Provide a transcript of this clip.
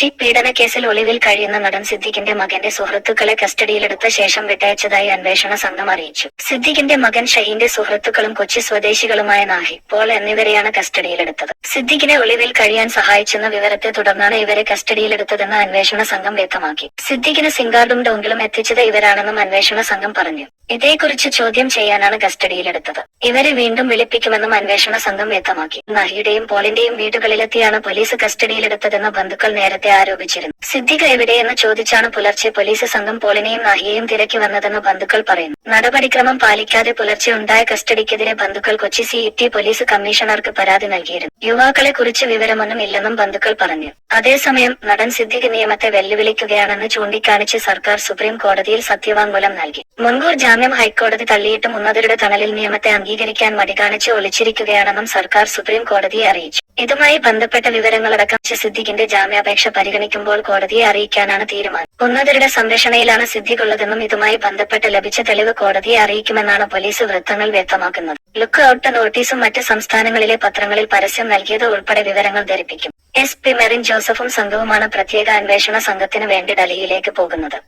കൊച്ചി കേസിൽ ഒളിവിൽ കഴിയുന്ന നടൻ സിദ്ദിഖിന്റെ മകന്റെ സുഹൃത്തുക്കളെ കസ്റ്റഡിയിലെടുത്ത ശേഷം വിട്ടയച്ചതായി അന്വേഷണ സംഘം അറിയിച്ചു. സിദ്ദിഖിന്റെ മകൻ ഷഹീന്റെ സുഹൃത്തുക്കളും കൊച്ചി സ്വദേശികളുമായ നാഹി പോൾ എന്നിവരെയാണ് കസ്റ്റഡിയിലെടുത്തത്. സിദ്ദിഖിനെ ഒളിവിൽ കഴിയാൻ സഹായിച്ചെന്ന വിവരത്തെ തുടർന്നാണ് ഇവരെ കസ്റ്റഡിയിലെടുത്തതെന്ന് അന്വേഷണ സംഘം വ്യക്തമാക്കി. സിദ്ദിഖിന് സിംഗാർഡും ഡോങ്കിലും എത്തിച്ചത് ഇവരാണെന്നും അന്വേഷണ സംഘം പറഞ്ഞു. ഇതേക്കുറിച്ച് ചോദ്യം ചെയ്യാനാണ് കസ്റ്റഡിയിലെടുത്തത്. ഇവരെ വീണ്ടും വിളിപ്പിക്കുമെന്നും അന്വേഷണ സംഘം വ്യക്തമാക്കി. നഹിയുടെയും പോളിന്റെയും വീടുകളിലെത്തിയാണ് പോലീസ് കസ്റ്റഡിയിലെടുത്തതെന്ന് ബന്ധുക്കൾ നേരത്തെ ആരോപിച്ചിരുന്നു. സിദ്ദിഖ് എവിടെയെന്ന് ചോദിച്ചാണ് പുലർച്ചെ പോലീസ് സംഘം പോളിനെയും നഹിയെയും തിരക്കി വന്നതെന്ന് ബന്ധുക്കൾ പറയുന്നു. നടപടിക്രമം പാലിക്കാതെ പുലർച്ചെ ഉണ്ടായ കസ്റ്റഡിക്കെതിരെ ബന്ധുക്കൾ കൊച്ചി സി ടി പോലീസ് കമ്മീഷണർക്ക് പരാതി നൽകിയിരുന്നു. യുവാക്കളെ കുറിച്ച് വിവരമൊന്നും ഇല്ലെന്നും ബന്ധുക്കൾ പറഞ്ഞു. അതേസമയം നടൻ സിദ്ദിഖ് നിയമത്തെ വെല്ലുവിളിക്കുകയാണെന്ന് ചൂണ്ടിക്കാണിച്ച് സർക്കാർ സുപ്രീം കോടതിയിൽ സത്യവാങ്മൂലം നൽകി. മുൻകൂർ ജാമ്യം ഹൈക്കോടതി തള്ളിയിട്ടും ഉന്നതരുടെ തണലിൽ നിയമത്തെ അംഗീകരിക്കാൻ മടി കാണിച്ച് ഒളിച്ചിരിക്കുകയാണെന്നും സർക്കാർ സുപ്രീം കോടതിയെ അറിയിച്ചു. ഇതുമായി ബന്ധപ്പെട്ട വിവരങ്ങളടക്കം സിദ്ദിഖിന്റെ ജാമ്യാപേക്ഷ പരിഗണിക്കുമ്പോൾ കോടതിയെ അറിയിക്കാനാണ് തീരുമാനം. ഉന്നതരുടെ സംരക്ഷണയിലാണ് സിദ്ധിക്കുള്ളതെന്നും ഇതുമായി ബന്ധപ്പെട്ട് ലഭിച്ച തെളിവ് കോടതിയെ അറിയിക്കുമെന്നാണ് പോലീസ് വൃത്തങ്ങൾ വ്യക്തമാക്കുന്നത്. ലുക്ക് ഔട്ട് നോട്ടീസും മറ്റ് സംസ്ഥാനങ്ങളിലെ പത്രങ്ങളിൽ പരസ്യം നൽകിയത് ഉൾപ്പെടെ വിവരങ്ങൾ ധരിപ്പിക്കും. എസ്. പി. മെറിൻ ജോസഫും സംഘവുമാണ് പ്രത്യേക അന്വേഷണ സംഘത്തിന് വേണ്ടി ഡൽഹിയിലേക്ക് പോകുന്നത്.